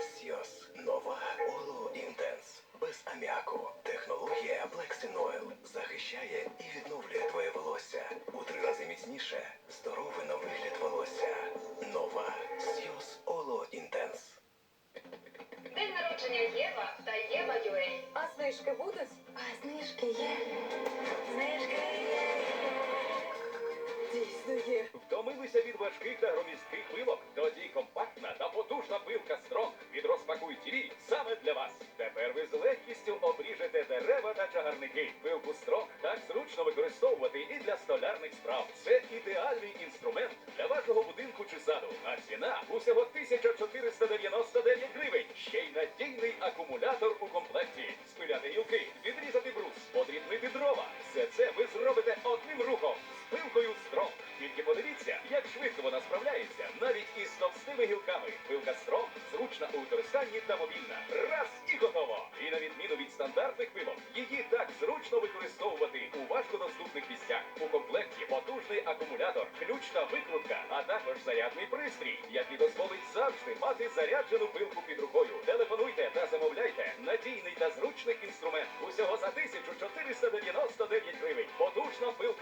Сіос. Нова Оло Інтенс. Без аміаку. Технологія Black Oil захищає і відновлює твоє волосся. У три рази міцніше. Здоровий на вигляд волосся. Нова Сьос Оло Інтенс. День народження Єва та Єва Юей. А знижки будуть? Втомилися від важких та громістких пилок? Тоді компактна та потужна пилка Стронг від Розпакуй ТВ саме для вас. Тепер ви з легкістю обріжете дерева та чагарники. Пилку Стронг так зручно використовувати і для столярних справ. Це ідеальний інструмент для вашого будинку чи саду. А ціна усього 1499 гривень. Ще й надійний акумулятор використанні. Раз і готово. І на відміну від стандартних пилок, її так зручно використовувати у важкодоступних місцях. У комплекті потужний акумулятор, ключ та викрутка, а також зарядний пристрій, який дозволить завжди мати заряджену пилку під рукою. Телефонуйте та замовляйте надійний та зручний інструмент. Усього за 1499 гривень. Потужна пилка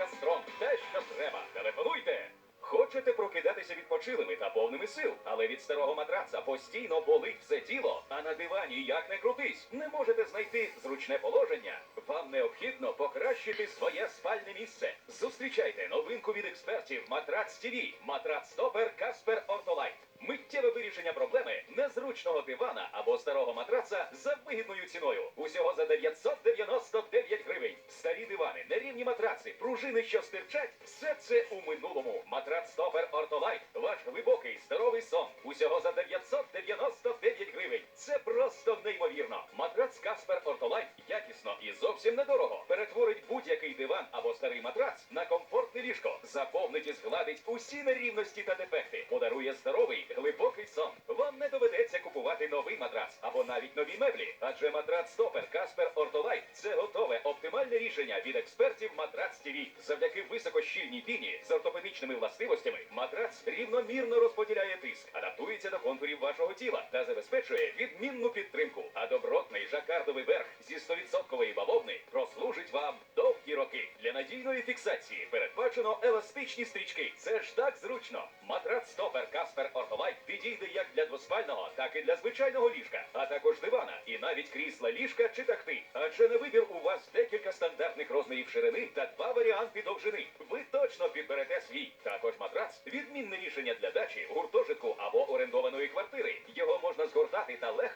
відпочилими та повними сил, але від старого матраца постійно болить все тіло, а на дивані як не крутись, не можете знайти зручне положення. Вам необхідно покращити своє спальне місце. Зустрічайте новинку від експертів Матрац ТІВІ, Матрац Стопер Каспер Ортолайт. Миттєве вирішення проблеми незручного дивана або старого матраца за вигідною ціною. Усього за 999 гривень. Старі дивани, нерівні матраци, пружини, що стирчать, все це у минулому. Матрац Стопер Ортолайт. Ваш глибокий здоровий сон. Усього за 999 гривень. Це просто неймовірно. Матрац Каспер Ортолайт якісно і зовсім недорого. Перетворить будь-який диван або старий матрац на комфортне ліжко. Заповнить і згладить усі нерівності та дефекти. Подарує здоровий, глибокий сон. Вам не доведеться купувати новий матрац або навіть нові меблі. Адже матрац Стопер Каспер Ортолайт це готове оптимальне рішення від експертів Матрац ТВ. Завдяки високощільній піні з ортопедичними властивостями матрац рівномірно розподіляє тиск, адаптується до контурів вашого тіла та забезпечує відмінну підтримку. А добротний жакардовий верх зі 100% бавовни прослужить вам довгі роки. Для надійної фіксації передбачено еластичні стрічки. Це ж так зручно. Матрац Стопер Каспер Ортолайт підійде як для двоспального, так і для звичайного ліжка, а також дивана і навіть крісла ліжка чи тахти. Адже на вибір у вас декілька стандартних розмірів ширини та два варіанти довжини. Ви точно підберете свій. Також матрац відмінне рішення для дачі, гуртожитку або орендованої квартири. Його можна згортати та легко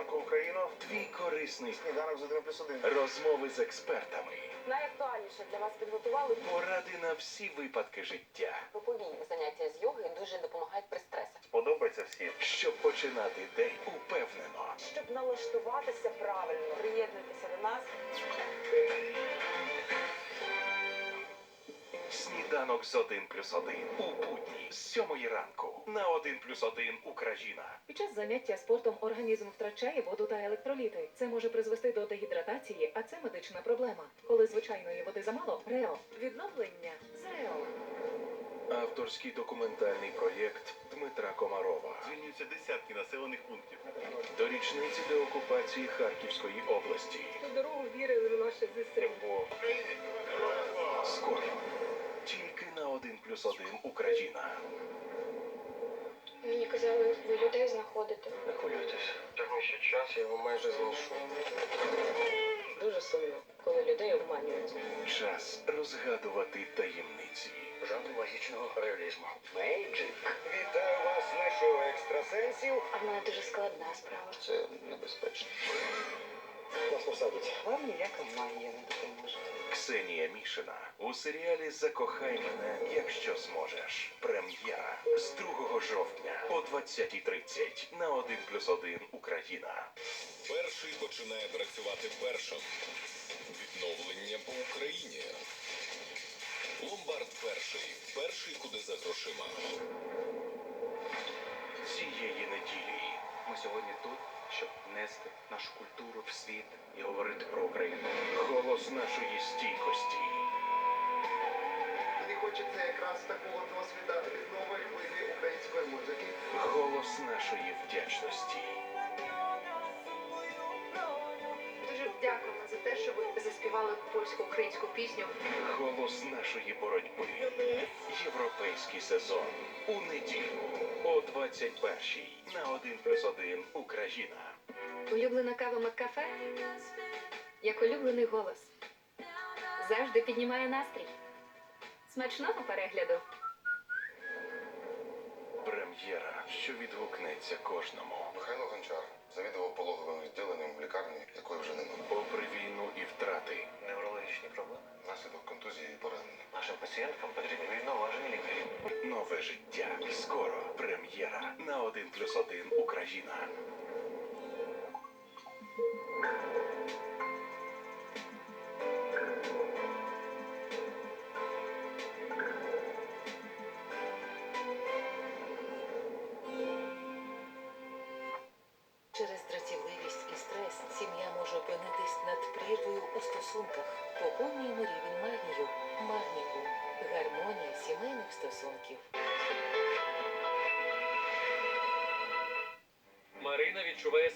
Ранку, Україно. Твій корисний Сніданок з 1 плюс 1. розмови з експертами. Найактуальніше для вас підготували Поради на всі випадки життя. Групові заняття з йоги дуже допомагають при стресах. Сподобається всім. Щоб починати день упевнено. щоб налаштуватися правильно. приєднатися до нас. Сніданок з 1 плюс 1 у будні з 7 ранку на 1 плюс 1 Україна. Під час заняття спортом організм втрачає воду та електроліти. Це може призвести до дегідратації, а це медична проблема. Коли звичайної води замало, РЕО. Відновлення з РЕО. Авторський документальний проєкт Дмитра Комарова. Звільнюються десятки населених пунктів. До річниці деокупації Харківської області. Дорогу вірили в наше ЗСУ. Скоро. Тільки 1 плюс 1 Україна. Мені казали, ви людей знаходите. Не хвилюйтесь. Так ще час, я його майже знайшов. Дуже сумно, коли людей обманюють. Час розгадувати таємниці. Жанр магічного реалізму. Мейджик. Вітаю вас, знайшов екстрасенсів. А в мене дуже складна справа. Це небезпечно. Вас посадять. Вам ніяка магія не допоможе. Ксенія Мішина у серіалі Закохай мене, якщо зможеш. Прем'єра з 2 жовтня о 20.30 на 1 плюс 1 Україна. Перший починає працювати першим. відновлення по Україні. Ломбард перший. Перший куди за грошима. Цієї неділі ми сьогодні тут, щоб нести нашу культуру в світ і говорити про Україну. Голос нашої стійкості. Мені хочеться якраз такого досвіда від нової хвилі української музики. Голос нашої вдячності. Заспівали польсько-українську пісню. Голос нашої боротьби. Європейський сезон. У неділю о 21-й на 1 плюс 1 Україна. Улюблена кава Маккафе? Як улюблений голос. Завжди піднімає настрій. Смачного перегляду. Прем'єра, що відгукнеться кожному. Михайло Гончар завідував пологовим відділенням в лікарні, якої вже немає. Попри війну і втрати, Неврологічні проблеми. Наслідок контузії і поранення. Нашим пацієнткам потрібні відноважені лікарі. нове життя. Скоро прем'єра на 1 плюс 1 Україна. У стосунках. Поповнюємо рівень магнію. Магнікум. Гармонія сімейних стосунків. Марина відчуває